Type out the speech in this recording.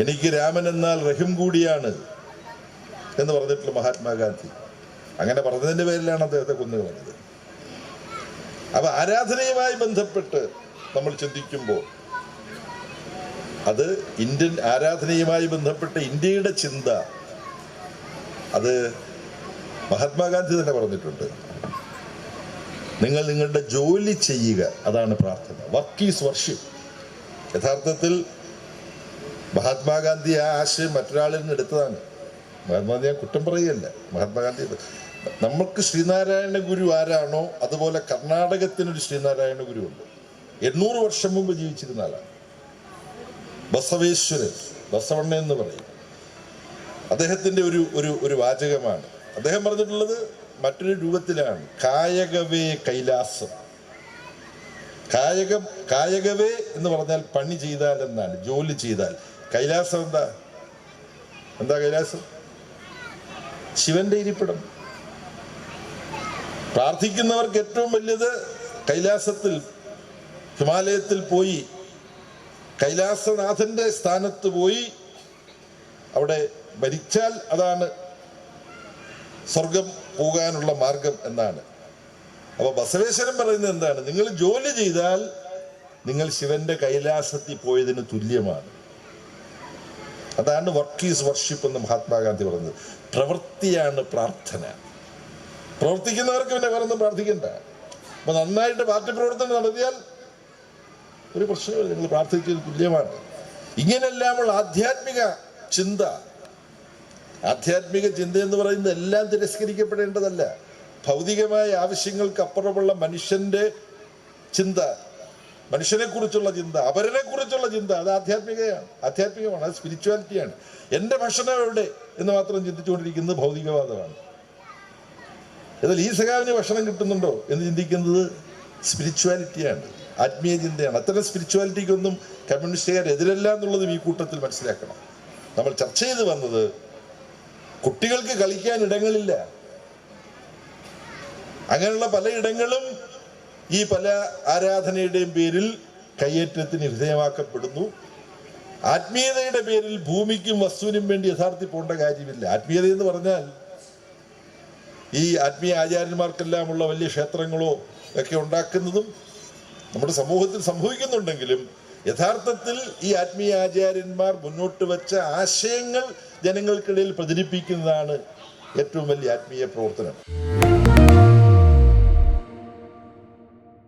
എനിക്ക് രാമൻ എന്നാൽ റഹിം കൂടിയാണ് എന്ന് പറഞ്ഞിട്ടുള്ള മഹാത്മാഗാന്ധി. അങ്ങനെ പറഞ്ഞതിന്റെ പേരിലാണ് അദ്ദേഹത്തെ കൊന്നുകളഞ്ഞത് അപ്പൊ ആരാധനയുമായി ബന്ധപ്പെട്ട് നമ്മൾ ചിന്തിക്കുമ്പോൾ അത് ഇന്ത്യൻ ആരാധനയുമായി ബന്ധപ്പെട്ട് ഇന്ത്യയുടെ ചിന്ത അത് മഹാത്മാഗാന്ധി തന്നെ പറഞ്ഞിട്ടുണ്ട്. നിങ്ങൾ നിങ്ങളുടെ ജോലി ചെയ്യുക അതാണ് പ്രാർത്ഥന. വർക്ക് ഈസ് വർഷിപ്പ് യഥാർത്ഥത്തിൽ മഹാത്മാഗാന്ധി ആ ആശയം മറ്റൊരാളിൽ നിന്ന് എടുത്തതാണ്. മഹാത്മാഗാന്ധി ഞാൻ കുറ്റം പറയുകയല്ല. മഹാത്മാഗാന്ധി നമ്മൾക്ക് ശ്രീനാരായണ ഗുരു ആരാണോ അതുപോലെ കർണാടകത്തിനൊരു ശ്രീനാരായണ ഗുരു ഉണ്ട് എണ്ണൂറ് വർഷം മുമ്പ് ജീവിച്ചിരുന്ന ആളാണ്. ബസവേശ്വരൻ ബസവണ്ണ എന്ന് പറയും. അദ്ദേഹത്തിന്റെ ഒരു ഒരു ഒരു വാചകമാണ്. അദ്ദേഹം പറഞ്ഞിട്ടുള്ളത് മറ്റൊരു രൂപത്തിലാണ്. കായകവേ കൈലാസം. കായകം കായകവേ എന്ന് പറഞ്ഞാൽ പണി ചെയ്താൽ എന്നാണ് ജോലി ചെയ്താൽ. കൈലാസം എന്താ? എന്താ കൈലാസം? ശിവന്റെ ഇരിപ്പിടം. പ്രാർത്ഥിക്കുന്നവർക്ക് ഏറ്റവും വലിയത് കൈലാസത്തിൽ ഹിമാലയത്തിൽ പോയി കൈലാസനാഥന്റെ സ്ഥാനത്ത് പോയി അവിടെ ഭരിച്ചാൽ അതാണ് സ്വർഗം പോകാനുള്ള മാർഗം എന്നാണ്. അപ്പൊ ബസവേശ്വരൻ പറയുന്നത് എന്താണ്? നിങ്ങൾ ജോലി ചെയ്താൽ നിങ്ങൾ ശിവന്റെ കൈലാസത്തിൽ പോയതിന് തുല്യമാണ്. അതാണ് വർക്ക് ഈസ് വർഷിപ്പ് എന്ന് മഹാത്മാഗാന്ധി പറഞ്ഞത്. പ്രവൃത്തിയാണ് പ്രാർത്ഥന. പ്രവർത്തിക്കുന്നവർക്ക് പിന്നെ വേറെ ഒന്നും പ്രാർത്ഥിക്കണ്ട. അപ്പൊ നന്നായിട്ട് പാർട്ടി പ്രവർത്തനം നടത്തിയാൽ ഒരു പ്രശ്നമില്ല. നിങ്ങൾ പ്രാർത്ഥിച്ചത് തുല്യമാണ്. ഇങ്ങനെല്ലാമുള്ള ആധ്യാത്മിക ചിന്ത ആധ്യാത്മിക ചിന്ത എന്ന് പറയുന്നത് എല്ലാം തിരസ്കരിക്കപ്പെടേണ്ടതല്ല. ഭൗതികമായ ആവശ്യങ്ങൾക്ക് അപ്പുറമുള്ള മനുഷ്യന്റെ ചിന്ത മനുഷ്യനെ കുറിച്ചുള്ള ചിന്ത അവരനെ കുറിച്ചുള്ള ചിന്ത അത് ആധ്യാത്മികയാണ് ആധ്യാത്മികമാണ് അത് സ്പിരിച്വാലിറ്റിയാണ് എന്റെ ഭക്ഷണം എവിടെ എന്ന് മാത്രം ചിന്തിച്ചുകൊണ്ടിരിക്കുന്നത് ഭൗതികവാദമാണ്. എന്നാൽ ഈ സഖാവിന് ഭക്ഷണം കിട്ടുന്നുണ്ടോ എന്ന് ചിന്തിക്കുന്നത് സ്പിരിച്വാലിറ്റിയാണ് ആത്മീയ ചിന്തയാണ്. അത്തരം സ്പിരിച്വാലിറ്റിക്കൊന്നും കമ്മ്യൂണിസ്റ്റുകാർ എതിരല്ല എന്നുള്ളതും ഈ കൂട്ടത്തിൽ മനസ്സിലാക്കണം. നമ്മൾ ചർച്ച ചെയ്ത് വന്നത് കുട്ടികൾക്ക് കളിക്കാൻ ഇടങ്ങളില്ല. അങ്ങനെയുള്ള പല ഇടങ്ങളും ഈ പല ആരാധനയുടെയും പേരിൽ കയ്യേറ്റത്തിന് വിധേയമാക്കപ്പെടുന്നു. ആത്മീയതയുടെ പേരിൽ ഭൂമിക്കും വസ്തുവിനും വേണ്ടി യഥാർത്ഥി പോകേണ്ട കാര്യമില്ല. ആത്മീയത എന്ന് പറഞ്ഞാൽ ഈ ആത്മീയ ആചാര്യന്മാർക്കെല്ലാമുള്ള വലിയ ക്ഷേത്രങ്ങളോ ഒക്കെ ഉണ്ടാക്കുന്നതും നമ്മുടെ സമൂഹത്തിൽ സംഭവിക്കുന്നുണ്ടെങ്കിലും യഥാർത്ഥത്തിൽ ഈ ആത്മീയ ആചാര്യന്മാർ മുന്നോട്ട് വെച്ച ആശയങ്ങൾ ജനങ്ങൾക്കിടയിൽ പ്രചരിപ്പിക്കുന്നതാണ് ഏറ്റവും വലിയ ആത്മീയ പ്രവർത്തനം.